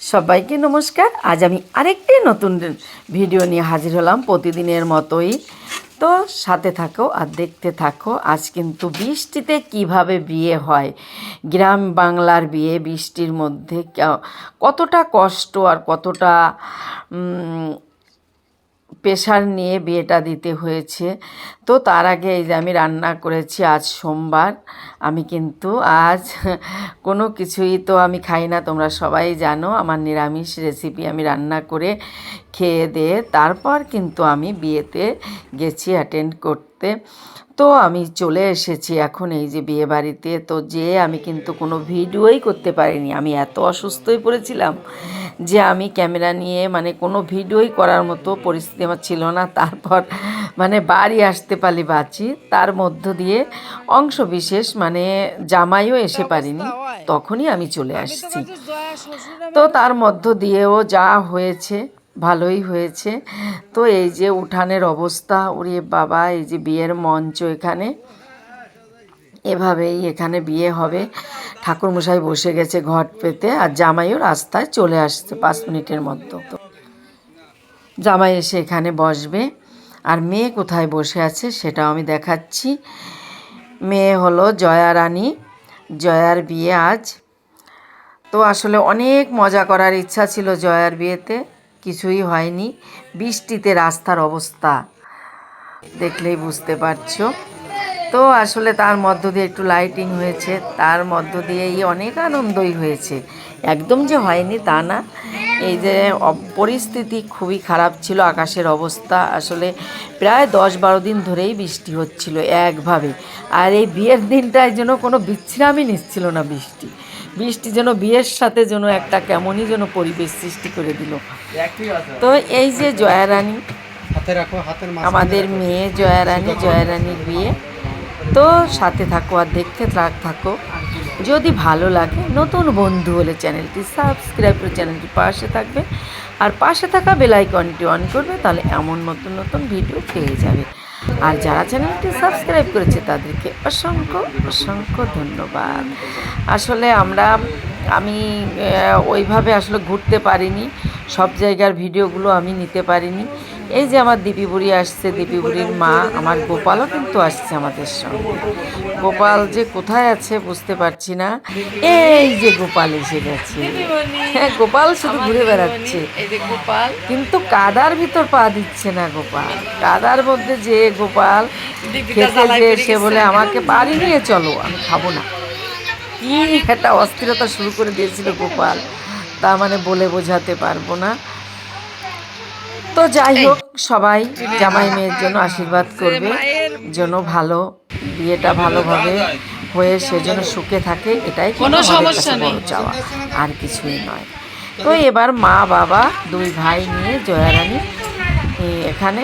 সবাইকে নমস্কার। আজ আমি আরেকটি নতুন ভিডিও নিয়ে হাজির হলাম প্রতিদিনের মতোই। তো সাথে থাকো আর দেখতে থাকো, আজ কিন্তু বৃষ্টিতে কীভাবে বিয়ে হয়, গ্রাম বাংলার বিয়ে, বৃষ্টির মধ্যে কতটা কষ্ট আর কতটা প্রেশার নিয়ে বিয়েটা দিতে হয়েছে। তো তার আগে এই যে আমি রান্না করেছি আজ সোমবার, আমি কিন্তু আজ কোনো কিছুই তো আমি খাই না, তোমরা সবাই জানো আমার নিরামিষ রেসিপি আমি রান্না করে খেয়ে দিয়ে তারপর কিন্তু আমি বিয়েতে গেছি অ্যাটেন্ড করতে। তো আমি চলে এসেছি এখন এই যে বিয়ে বাড়িতে, তো যে আমি কিন্তু কোনো ভিডিওই করতে পারিনি। আমি এত অসুস্থ হয়ে পড়েছিলাম যে আমি ক্যামেরা নিয়ে মানে কোনো ভিডিওই করার মতো পরিস্থিতি আমার ছিল না। তারপর মানে বাড়ি আসতে পারি বাঁচি তার মধ্য দিয়ে অংশ বিশেষ মানে জামাইও এসে পারিনি। তখনই আমি চলে আসছি। তো তার মধ্য দিয়েও যা হয়েছে ভালোই হয়েছে। তো এই যে উঠানের অবস্থা ওরে বাবা এই যে বিয়ের মঞ্চ এখানে। এভাবেই এখানে বিয়ে হবে। ঠাকুরমশাই বসে গেছে ঘট পেতে আর জামাইও রাস্তায় চলে আসছে পাঁচ মিনিটের মধ্যে। জামাই এসে এখানে বসবে। আর মেয়ে কোথায় বসে আছে সেটাও আমি দেখাচ্ছি। মেয়ে হলো জয়া রানী। জয়ার বিয়ে আজ। তো আসলে অনেক মজা করার ইচ্ছা ছিল জয়ার বিয়েতে। কিছুই হয়নি। বৃষ্টিতে রাস্তার অবস্থা। দেখলেই বুঝতে পারছ। তো আসলে তার মধ্য দিয়ে একটু লাইটিং হয়েছে। তার মধ্য দিয়েই অনেক আনন্দই হয়েছে। একদম যে হয়নি তা না। এই যে পরিস্থিতি খুবই খারাপ ছিল আকাশের অবস্থা আসলে প্রায় দশ বারো দিন ধরেই বৃষ্টি হচ্ছিল একভাবে। আর এই বিয়ের দিনটায় যেন কোনো বিশ্রামই নিচ্ছিল না বৃষ্টি। বৃষ্টি যেন বিয়ের সাথে যেন একটা কেমনই যেন পরিবেশ সৃষ্টি করে দিল। তো এই যে জয়া রানী হাতে রাখো হাতের মাঝখানে আমাদের মেয়ে জয়া রানী জয়া বিয়ে। তো সাথে থাকো আর দেখতে থাক- যদি ভালো লাগে, নতুন বন্ধু হলে চ্যানেলটি সাবস্ক্রাইব করে চ্যানেলটি পাশে থাকবে। আর পাশে থাকা বেল আইকনটি অন করবে, তাহলে এমন নতুন নতুন ভিডিও পেয়ে যাবে। আর যারা চ্যানেলটি সাবস্ক্রাইব করেছে, তাদেরকে অসংখ্য অসংখ্য ধন্যবাদ। আসলে আমরা, আমি ওইভাবে আসলে ঘুরতে পারিনি। সব জায়গার ভিডিওগুলো আমি নিতে পারিনি। এই যে আমার দিপি বুড়ি আসছে দিপি বুড়ির মা আমার গোপালও কিন্তু আসছে আমাদের সঙ্গে। গোপাল যে কোথায় আছে বুঝতে পারছি না। এই যে গোপাল এসে গেছে। হ্যাঁ গোপাল শুধু ঘুরে বেড়াচ্ছে। গোপাল। কিন্তু কাদার ভিতর পা দিচ্ছে না গোপাল। কাদার মধ্যে যে গোপাল খেতে যে সে বলে আমাকে বাড়ি নিয়ে চলো আমি খাব না। কি একটা অস্থিরতা শুরু করে দিয়েছিল গোপাল। তা মানে বলে বোঝাতে পারব না। তো যাই হোক সবাই জামাই মেয়ের জন্য আশীর্বাদ করবে যেন ভালো বিয়েটা ভালোভাবে হয়ে সেজন্য সুখে থাকে এটাই কোনো সমস্যা নেই। চাওয়া আর কিছুই নয়। তো এবার মা বাবা দুই ভাই নিয়ে জয়ারানী এখানে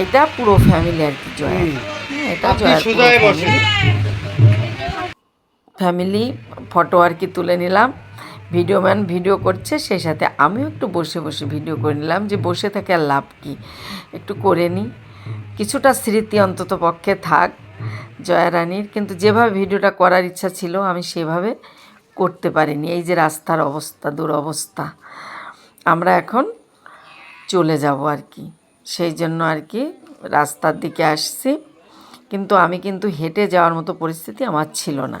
এটা পুরো ফ্যামিলি আর কি জয়া। হ্যাঁ, এটা পুরো ফ্যামিলি ফটো আর কি তুলে নিলাম। ভিডিও ম্যান ভিডিও করছে, সেই সাথে আমিও একটু বসে বসে ভিডিও করে নিলাম যে বসে থেকে আর লাভ কি। একটু করে নিই কিছুটা স্মৃতি অন্তত পক্ষে থাক জয়া রানীর কিন্তু যেভাবে ভিডিওটা করার ইচ্ছা ছিল, আমি সেভাবে করতে পারিনি। এই যে রাস্তার অবস্থা, দুরবস্থা, আমরা এখন চলে যাব আর কি। সেই জন্য আর কি রাস্তার দিকে আসছি। কিন্তু আমি কিন্তু হেঁটে যাওয়ার মতো পরিস্থিতি আমার ছিল না।